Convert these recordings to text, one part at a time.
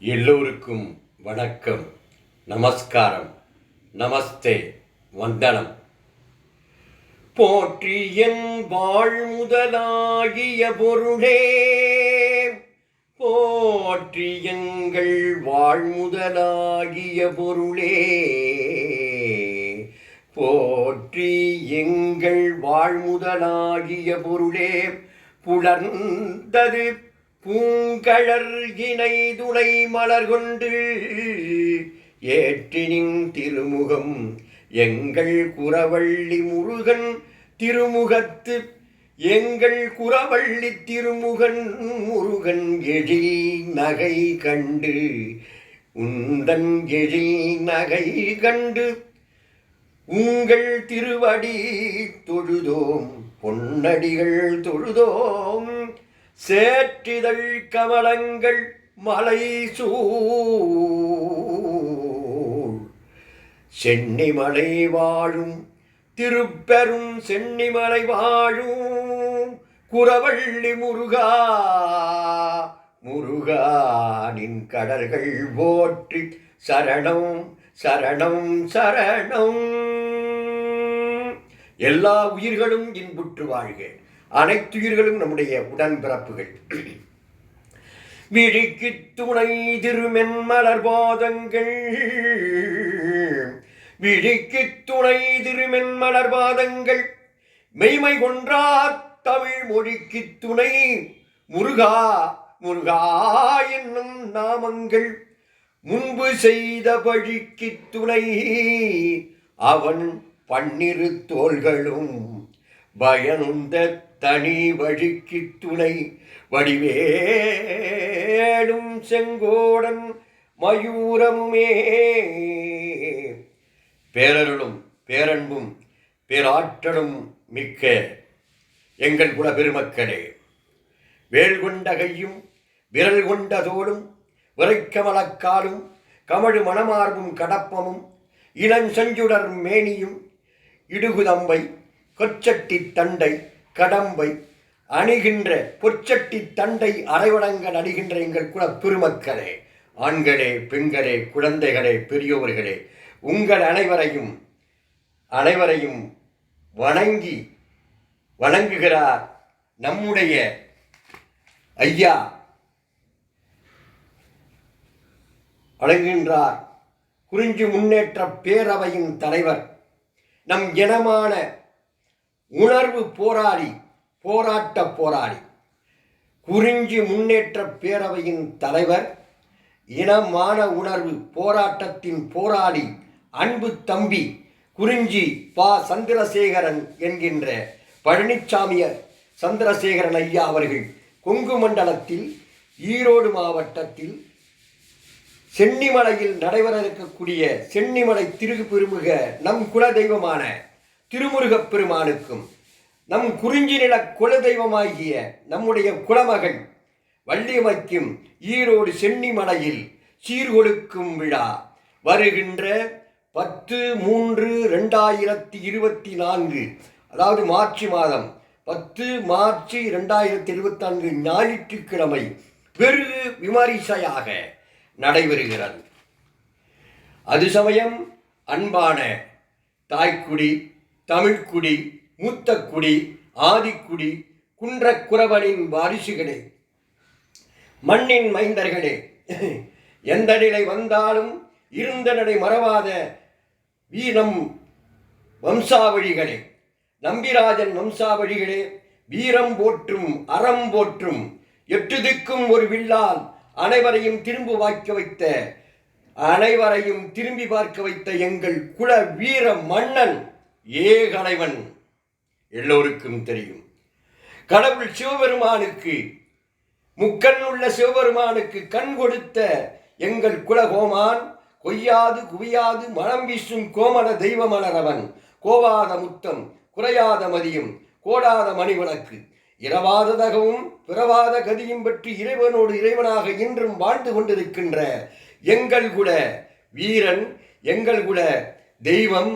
எல்லோருக்கும் வணக்கம். நமஸ்காரம். நமஸ்தே. வந்தனம். போற்றியன் வாழ்முதலாகிய பொருளே. போற்றியங்கள் வாழ்முதலாகிய பொருளே. போற்றி எங்கள் வாழ்முதலாகிய பொருளே. புலர்ந்தது பூங்கழர் இணை துணை மலர் கொண்டு ஏற்றினின் திருமுகம் எங்கள் குறவள்ளி முருகன் திருமுகத்து எங்கள் குறவள்ளி திருமுகன் முருகன் எழில் நகை கண்டு உந்தன் எழில் நகை கண்டு உங்கள் திருவடி தொழுதோம் பொன்னடிகள் தொழுதோம். சேற்றிதழ் கமலங்கள் மலை சூழ். சென்னிமலை வாழும் திருப்பெரும் சென்னிமலை வாழும் குறவள்ளி முருகா. முருகானின் கடல்கள் போற்றி சரணம் சரணம் சரணம். எல்லா உயிர்களும் இன்புற்று வாழ்க. அனைத்துயிர்களும் நம்முடைய உடன்பிறப்புகள். விழிக்கு துணை திருமென்மலர் பாதங்கள். விழிக்கு துணை திருமென்மலர் பாதங்கள். மெய்மை கொன்றார் தமிழ் மொழிக்கு துணை. முருகா முருகா என்னும் நாமங்கள். முன்பு செய்த பழிக்கு துணை. அவன் பன்னிரு தோள்களும் பயனுந்த தனி வழிக்கு துணை வடிவேலும் செங்கோடன் மயூரமுமே. பேரருளும் பேரன்பும் பேராற்றலும் மிக்க எங்கள் குல பெருமக்களே வேல் கொண்ட கையும் விரல் கொண்ட தோளும் விரைக்கமலக்காலும் கமழு மணமார்பும் கடப்பமும் இளஞ்சஞ்சுடர் மேனியும் இடுகுதம்பை கொச்சட்டி தண்டை கடம்பை அணிகின்ற பொச்சட்டி தண்டை அரைவடங்கள் அணிகின்ற எங்கள் குல பெருமக்களே ஆண்களே பெண்களே குழந்தைகளே பெரியோர்களே உங்கள் அனைவரையும் அனைவரையும் வணங்கி வணங்குகிறார் நம்முடைய ஐயா. வழங்குகின்றார் குறிஞ்சி முன்னேற்ற பேரவையின் தலைவர் நம் இனமான உணர்வு போராளி போராட்ட போராளி. குறிஞ்சி முன்னேற்ற பேரவையின் தலைவர் இனமான உணர்வு போராட்டத்தின் போராளி அன்பு தம்பி குறிஞ்சி பா. சந்திரசேகரன் என்கின்ற பழனிசாமிய சந்திரசேகரன் ஐயா அவர்கள் கொங்கு மண்டலத்தில் ஈரோடு மாவட்டத்தில் சென்னிமலையில் நடைபெற இருக்கக்கூடிய சென்னிமலை திருகு பெருமுக நம் குல தெய்வமான திருமுருகப் பெருமானுக்கும் நம் குறிஞ்சி நில குல தெய்வமாகிய நம்முடைய குலமகள் வள்ளியமைக்கும் ஈரோடு சென்னிமலையில் சீர்கொடுக்கும் விழா வருகின்ற பத்து மூன்று ரெண்டாயிரத்தி இருபத்தி நான்கு அதாவது மார்ச் மாதம் பத்து மார்ச் ரெண்டாயிரத்தி இருபத்தி நான்கு ஞாயிற்றுக்கிழமை பெரு விமரிசையாக நடைபெறுகிறது. அது சமயம் அன்பான தாய்க்குடி தமிழ்க்குடி மூத்தக்குடி ஆதிக்குடி குன்றக்குறவனின் வாரிசுகளே மண்ணின் மைந்தர்களே எந்த நிலை வந்தாலும் இருந்த நடை மறவாத வீரம் வம்சாவழிகளே நம்பிராஜன் வம்சாவழிகளே வீரம் போற்றும் அறம் போற்றும் எட்டு திக்கும் ஒரு வில்லால் அனைவரையும் திரும்ப வாய்க்க வைத்த அனைவரையும் திரும்பி பார்க்க வைத்த எங்கள் குல வீர மன்னன் ஏகலைவன் எல்லோருக்கும் தெரியும். கடவுள் சிவபெருமானுக்கு முக்கண் உள்ள சிவபெருமானுக்கு கண் கொடுத்த எங்கள் குலகோமான் கொய்யாது குவியாது மனம் வீசும் கோமல தெய்வமலரவன் கோவாத முத்தம் குறையாத மதியம் கோடாத மணிவிளக்கு இரவாததகவும் பிறவாத கதியும் பற்றி இறைவனோடு இறைவனாக இன்றும் வாழ்ந்து கொண்டிருக்கின்ற எங்கள் குல வீரன் எங்கள் குல தெய்வம்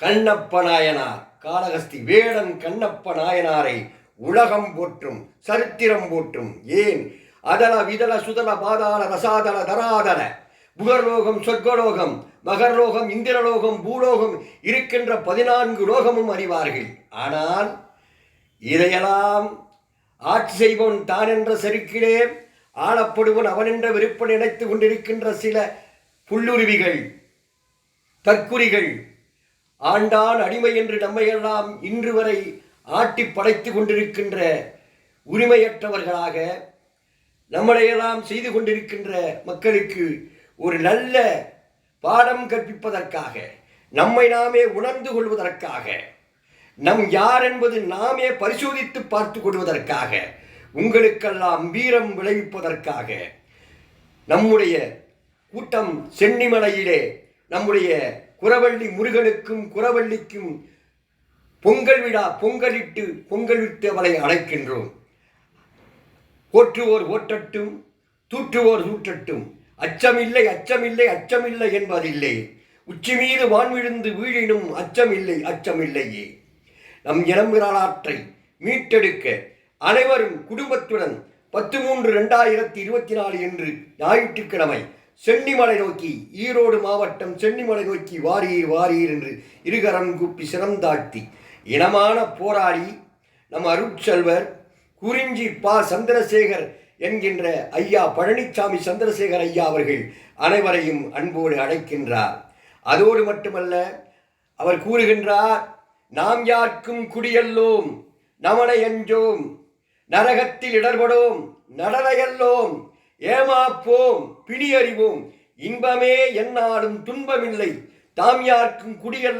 கண்ணப்ப நாயனார் காளகஸ்தி வேடன் கண்ணப்ப நாயனாரை உலகம் போற்றும் சரித்திரம் போற்றும். ஏன்? அதல விதல சுதல பாதாள ரசாதல தராதல புகர்லோகம் சொர்க்கலோகம் மகர்லோகம் இந்திரலோகம் பூலோகம் இருக்கின்ற பதினான்கு லோகமும் அறிவார்கள். ஆனால் இதையெல்லாம் ஆட்சி செய்பவன் தான் என்ற செருக்கிலே ஆளப்படுவன் அவன் என்ற விருப்பம் நினைத்து கொண்டிருக்கின்ற சில புல்லுருவிகள் தற்குறிகள் ஆண்டான் அடிமை என்று நம்மையெல்லாம் இன்று வரை ஆட்டி படைத்து கொண்டிருக்கின்ற உரிமையற்றவர்களாக நம்மளையெல்லாம் செய்து கொண்டிருக்கின்ற மக்களுக்கு ஒரு நல்ல பாடம் கற்பிப்பதற்காக நம்மை நாமே உணர்ந்து கொள்வதற்காக நம் யார் என்பது நாமே பரிசோதித்து பார்த்து கொள்வதற்காக உங்களுக்கெல்லாம் வீரம் விளைவிப்பதற்காக நம்முடைய கூட்டம் சென்னிமலையிலே நம்முடைய குரவள்ளி முருகனுக்கும் குரவள்ளிக்கும் பொங்கல் விழா பொங்கலிட்டு பொங்கலிட்டு அவளை அழைக்கின்றோம். போற்றுவோர் ஓற்றட்டும் தூற்றுவோர் தூற்றட்டும் அச்சமில்லை அச்சமில்லை அச்சமில்லை என்பதில்லை. உச்சி மீது வான்விழுந்து வீழினும் அச்சமில்லை அச்சமில்லையே. நம் இளம்பிராளாற்றை மீட்டெடுக்க அனைவரும் குடும்பத்துடன் பத்து மூன்று ரெண்டாயிரத்தி இருபத்தி நாலு என்று ஞாயிற்றுக்கிழமை சென்னிமலை நோக்கி ஈரோடு மாவட்டம் சென்னிமலை நோக்கி வாரீர் வாரீர் என்று இருகரம் கூப்பி சிறந்தாழ்த்தி இனமான போராளி நம் அருட்செல்வர் குறிஞ்சி பா. சந்திரசேகர் என்கின்ற ஐயா பழனிசாமி சந்திரசேகர் ஐயா அவர்கள் அனைவரையும் அன்போடு அழைக்கின்றார். அதோடு மட்டுமல்ல அவர் கூறுகின்றார் நாம் யார்க்கும் குடியல்லோம் நமனை அஞ்சோம் நரகத்தில் இடர்படோம் நடனையல்லோம் ஏமாப்போம் பிணியறிவோம். இன்பமே என்னாலும் துன்பமில்லை. தாம் யார்க்கும் குடியல்ல